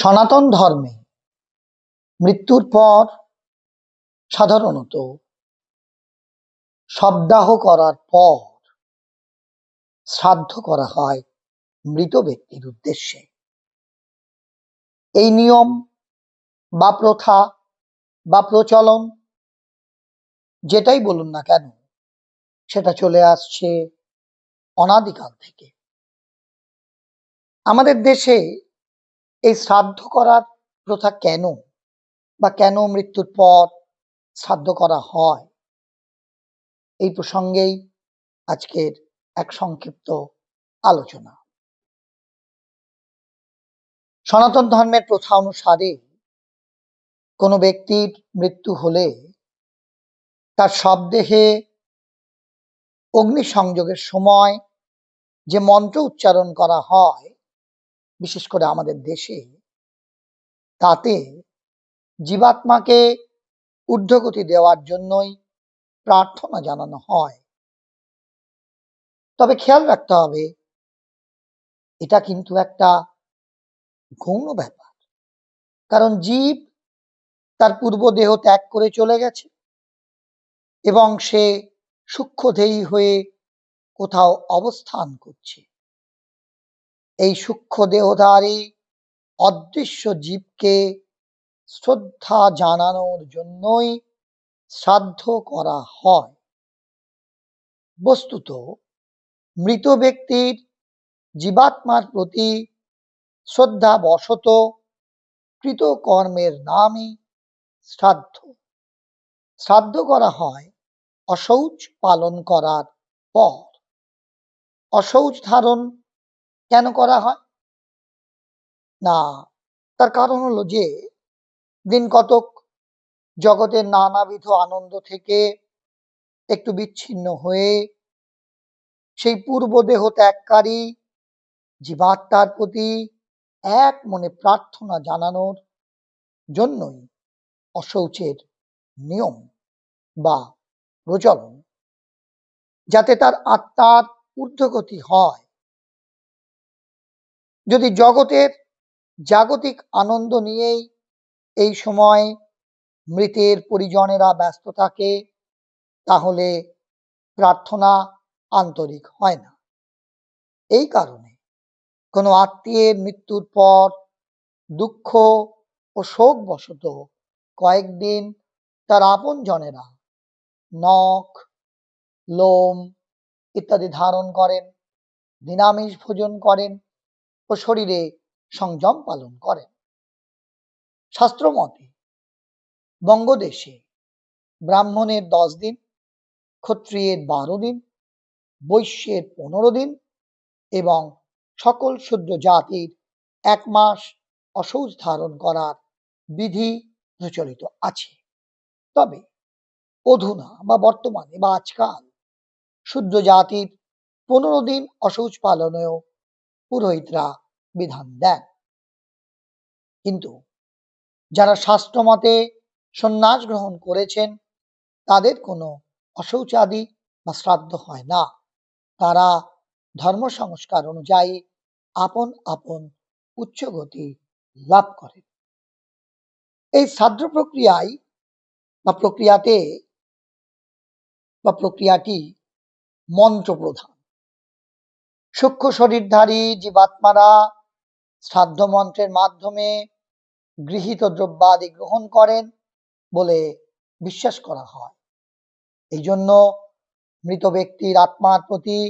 সনাতন ধর্মে মৃত্যুর পর সাধারণত শবদাহ করার পর শ্রাদ্ধ করা হয় মৃত ব্যক্তির উদ্দেশ্যে। এই নিয়ম বা প্রথা বা প্রচলন যেটাই বলুন না কেন, সেটা চলে আসছে অনাদিকাল থেকে। আমাদের দেশে এই শ্রাদ্ধ করার প্রথা কেন? বা কেন মৃত্যুর পর শ্রাদ্ধ করা হয়? এই প্রসঙ্গেই আজকের এক সংক্ষিপ্ত আলোচনা। সনাতন ধর্মের প্রথা অনুসারে কোনো ব্যক্তির মৃত্যু হলে তার শবদেহে অগ্নি সংযোগের সময় যে মন্ত্র উচ্চারণ করা হয় বিশেষ করে আমাদের দেশে, তাতে জীবাত্মাকে ঊর্ধ্বগতি দেওয়ার জন্যই প্রার্থনা জানানো হয়। তবে খেয়াল রাখতে হবে, এটা কিন্তু একটা গৌণ ব্যাপার। কারণ জীব তার পূর্ব দেহ ত্যাগ করে চলে গেছে এবং সে সূক্ষ্মদেহী হয়ে কোথাও অবস্থান করছে। এই সূক্ষ্ম দেহধারী অদৃশ্য জীবকে শ্রদ্ধা জানানোর জন্যই শ্রাদ্ধ করা হয়। বস্তুত, মৃত ব্যক্তির জীবাত্মার প্রতি শ্রদ্ধা বশত কৃত কর্মের নামই শ্রাদ্ধ। শ্রাদ্ধ করা হয় অশৌচ পালন করার পর। অশৌচ ধারণ কেন করা হয়? না। তার কারণ হলো যে, দিন কতক জগতের নানাবিধ আনন্দ থেকে একটু বিচ্ছিন্ন হয়ে সেই পূর্ব দেহ ত্যাগকারী জীবাত্মার প্রতি এক মনে প্রার্থনা জানানোর জন্যই অশৌচের নিয়ম বা প্রচলন, যাতে তার আত্মার ঊর্ধ্বগতি হয়। যদি জগতের জাগতিক আনন্দ নিয়েই এই সময় মৃতের পরিজনেরা ব্যস্ত থাকে, তাহলে প্রার্থনা আন্তরিক হয় না। এই কারণে কোনো আত্মীয়ের মৃত্যুর পর দুঃখ ও শোক বশত কয়েকদিন তার আপন জনেরা নখ, লোম ইত্যাদি ধারণ করেন, নিরামিষ ভোজন করেন ও শরীরে সংযম পালন করেন শাস্ত্র মতে বঙ্গদেশে ব্রাহ্মণের দশ দিন, ক্ষত্রিয়ের বারো দিন, বৈশ্যের পনেরো দিন এবং সকল শূদ্র জাতির এক মাস অসৌচ ধারণ করার বিধি প্রচলিত আছে। তবে অধুনা বা বর্তমানে বা আজকাল শূদ্র জাতির পনেরো দিন অশৌচ পালনেও পুরোহিতরা বিধান দেন। কিন্তু যারা শাস্ত্রমতে সন্ন্যাস গ্রহণ করেছেন, তাদের কোনো অশৌচাদি বা শ্রাদ্ধ হয় না। তারা ধর্ম সংস্কার অনুযায়ী আপন আপন উচ্চগতি লাভ করেন। এই শ্রাদ্ধ প্রক্রিয়ায় বা প্রক্রিয়াতে বা প্রক্রিয়াটি মন্ত্র প্রধান সূক্ষ্ম শরীরধারী জীবাত্মারা শ্রাদ্ধ মন্ত্রের মাধ্যমে গৃহীত দ্রব্যাদি গ্রহণ করেন বলে বিশ্বাস করা হয়। এই জন্য মৃত ব্যক্তির আত্মার প্রতি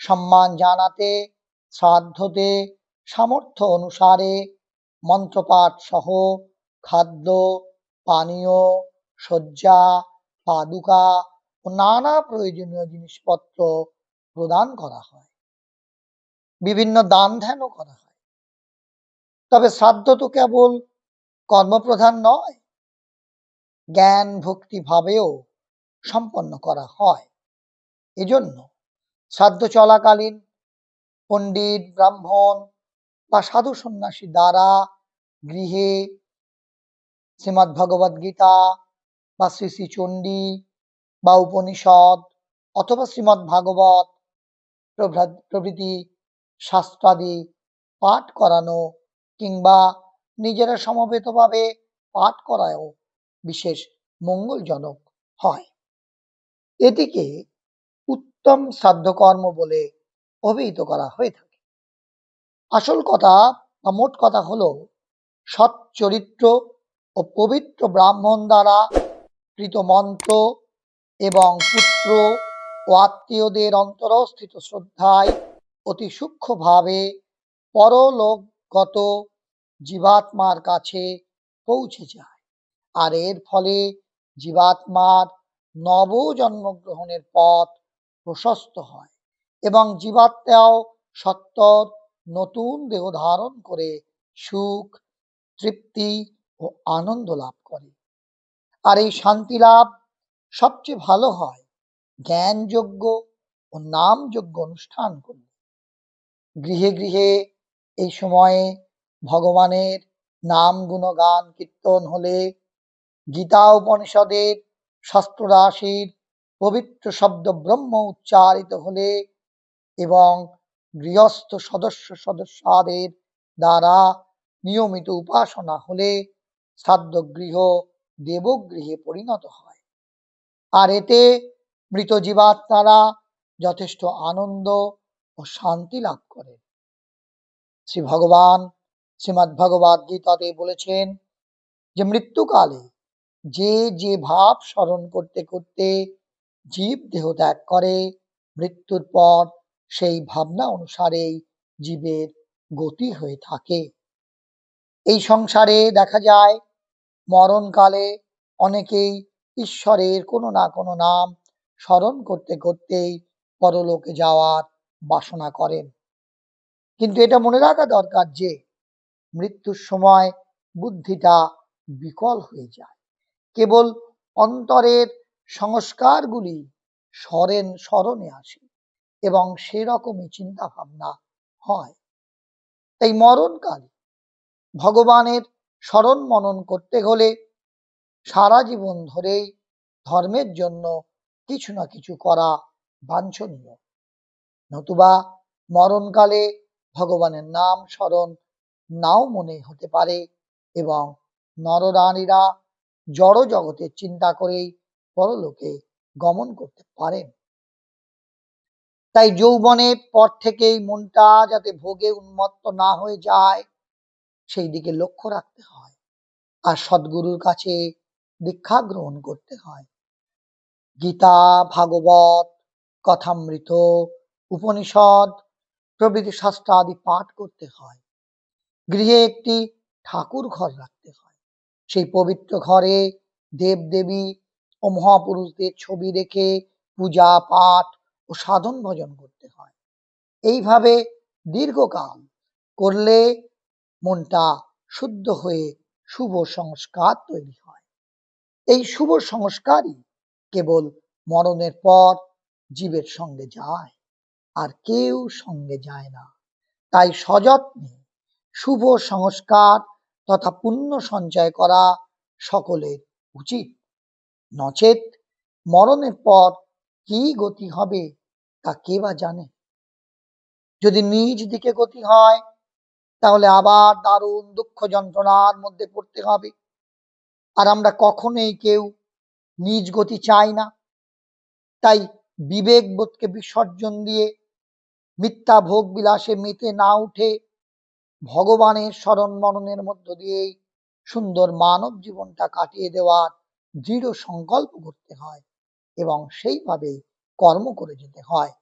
সম্মান জানাতে, শ্রাদ্ধতে সামর্থ্য অনুসারে মন্ত্রপাঠ সহ খাদ্য, পানীয়, শয্যা, পাদুকা ও নানা প্রয়োজনীয় জিনিসপত্র প্রদান করা হয়। বিভিন্ন দান ধ্যানও করা হয়। তবে শ্রাদ্ধ তো কেবল কর্মপ্রধান নয়, জ্ঞান ভক্তি ভাবেও সম্পন্ন করা হয়। এজন্য শ্রাদ্ধ চলাকালীন পণ্ডিত, ব্রাহ্মণ বা সাধু সন্ন্যাসী দ্বারা গৃহে শ্রীমৎ ভগবদ গীতা বা শ্রী শ্রী চণ্ডী বা উপনিষদ অথবা শ্রীমৎ ভাগবত প্রভৃতি শাস্ত্রাদি পাঠ করানো কিংবা নিজেরা সমবেতভাবে পাঠ করায়ও বিশেষ মঙ্গলজনক হয়। এটিকে উত্তম শ্রাদ্ধকর্ম বলে অভিহিত করা হয়ে থাকে। আসল কথা বা মোট কথা হলো সৎ চরিত্র ও পবিত্র ব্রাহ্মণ দ্বারা কৃত মন্ত্র এবং পুত্র ও আত্মীয়দের অন্তরস্থিত শ্রদ্ধায় অতি সূক্ষ্মভাবে পরলোকগত জীবাত্মার কাছে পৌঁছে যায়। আর এর ফলে জীবাত্মার নব জন্মগ্রহণের পথ প্রশস্ত হয় এবং জীবাত্মাও সত্তর নতুন দেহ ধারণ করে সুখ, তৃপ্তি ও আনন্দ লাভ করে। আর এই শান্তি লাভ সবচেয়ে ভালো হয় জ্ঞানযোগ্য ও নামযোগ্য অনুষ্ঠান করলে গৃহে গৃহে এই সময়ে ভগবানের নাম গুণগান কীর্তন হলে গীতা উপনিষদের শাস্ত্র রাশির পবিত্র শব্দ ব্রহ্ম উচ্চারিত হলে এবং গৃহস্থ সদস্য সদস্যাদের দ্বারা নিয়মিত উপাসনা হলে শ্রাদ্ধগৃহ দেবগৃহে পরিণত হয়। আর এতে মৃত জীবাত্মারা যথেষ্ট আনন্দ ও শান্তি লাভ করে। শ্রী ভগবান শ্রীমৎ ভগবদ গীতাতে বলেছেন যে, মৃত্যুকালে যে যে ভাব স্মরণ করতে করতে জীব দেহ ত্যাগ করে, মৃত্যুর পর সেই ভাবনা অনুসারেই জীবের গতি হয়ে থাকে। এই সংসারে দেখা যায়, মরণকালে অনেকেই ঈশ্বরের কোনো না কোনো নাম স্মরণ করতে, করতেই পরলোকে যাওয়ার বাসনা করেন। কিন্তু এটা মনে রাখা দরকার যে, মৃত্যুর সময় বুদ্ধিটা বিকল হয়ে যায়। কেবল অন্তরের সংস্কারগুলি স্মরেন স্মরণে আসে এবং সেরকমই চিন্তা ভাবনা হয়। তাই মরণকালে ভগবানের স্মরণ মনন করতে হলে সারা জীবন ধরেই ধর্মের জন্য কিছু না কিছু করা বাঞ্ছনীয়। নতুবা মরণকালে ভগবানের নাম স্মরণ নাও মনে হতে পারে এবং নররানীরা জড় জগতের চিন্তা করেই পরলোকে গমন করতে পারেন। তাই যৌবনের পর থেকেই মনটা যাতে ভোগে উন্মত্ত না হয়ে যায়, সেই দিকে লক্ষ্য রাখতে হয় আর সদ্গুরুর কাছে দীক্ষা গ্রহণ করতে হয়। গীতা, ভাগবত, কথামৃত উপনিষদ, প্রভৃতি শাস্ত্র আদি পাঠ করতে হয়। গৃহে একটি ঠাকুর ঘর রাখতে হয়। সেই পবিত্র ঘরে দেব দেবী ও মহাপুরুষদের ছবি রেখে পূজা, পাঠ ও সাধন ভজন করতে হয়। এইভাবে দীর্ঘকাল করলে মনটা শুদ্ধ হয়ে শুভ সংস্কার তৈরি হয়। এই শুভ সংস্কারই কেবল মরণের পর জীবের সঙ্গে যায়। আর কেউ সঙ্গে যায় না। তাই সযত্নে শুভ সংস্কার তথা পুণ্য সঞ্চয় করা সকলের উচিত। নচেত মরণের পর কি গতি হবে তা কে বা জানে? যদি নিজ দিকে গতি হয়, তাহলে আবার দারুণ দুঃখ যন্ত্রণার মধ্যে পড়তে হবে। আর আমরা কখনোই কেউ নিজ গতি চাই না। তাই বিবেক বোধকে বিসর্জন দিয়ে মিথ্যা ভোগ বিলাসে মেতে না উঠে ভগবানের স্মরণ মননের মধ্য দিয়েই সুন্দর মানব জীবনটা কাটিয়ে দেওয়ার দৃঢ় সংকল্প করতে হয় এবং সেইভাবে কর্ম করে যেতে হয়।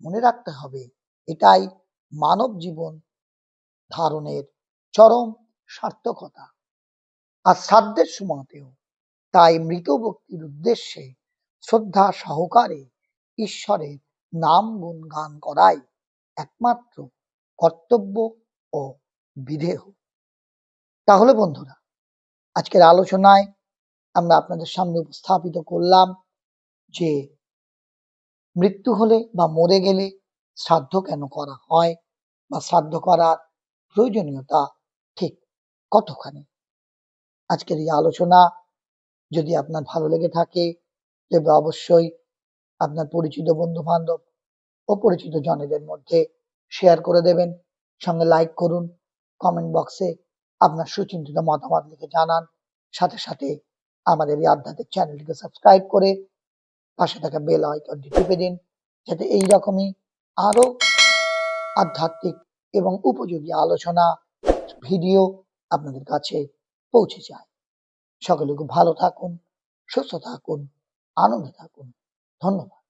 মনে রাখতে হবে, এটাই মানব জীবন ধারণের চরম সার্থকতা। আর শ্রাদ্ধের সময়তেও তাই মৃত ব্যক্তির উদ্দেশ্যে শ্রদ্ধা সহকারে ঈশ্বরের নাম গুণ গান করাই একমাত্র কর্তব্য ও বিধেয়। তাহলে বন্ধুরা, আজকের আলোচনায় আমরা আপনাদের সামনে উপস্থাপিত করলাম যে মৃত্যু হলে বা মরে গেলে শ্রাদ্ধ কেন করা হয় বা শ্রাদ্ধ করার প্রয়োজনীয়তা ঠিক কতখানি? আজকের এই আলোচনা যদি আপনার ভালো লেগে থাকে, তবে অবশ্যই আপনার পরিচিত বন্ধু বান্ধব ও পরিচিত জনেদের মধ্যে শেয়ার করে দেবেন। সঙ্গে লাইক করুন কমেন্ট বক্সে আপনার সুচিন্তিত মতামত লিখে জানান। সাথে সাথে আমাদের এই আধ্যাত্মিক চ্যানেলটিকে সাবস্ক্রাইব করে পাশে থাকা বেল আইকনটি টিপে দিন, যাতে এই রকমই আরও আধ্যাত্মিক এবং উপযোগী আলোচনা ভিডিও আপনাদের কাছে পৌঁছে যায়। সকলে খুব ভালো থাকুন, সুস্থ থাকুন, আনন্দে থাকুন। Tamam mı?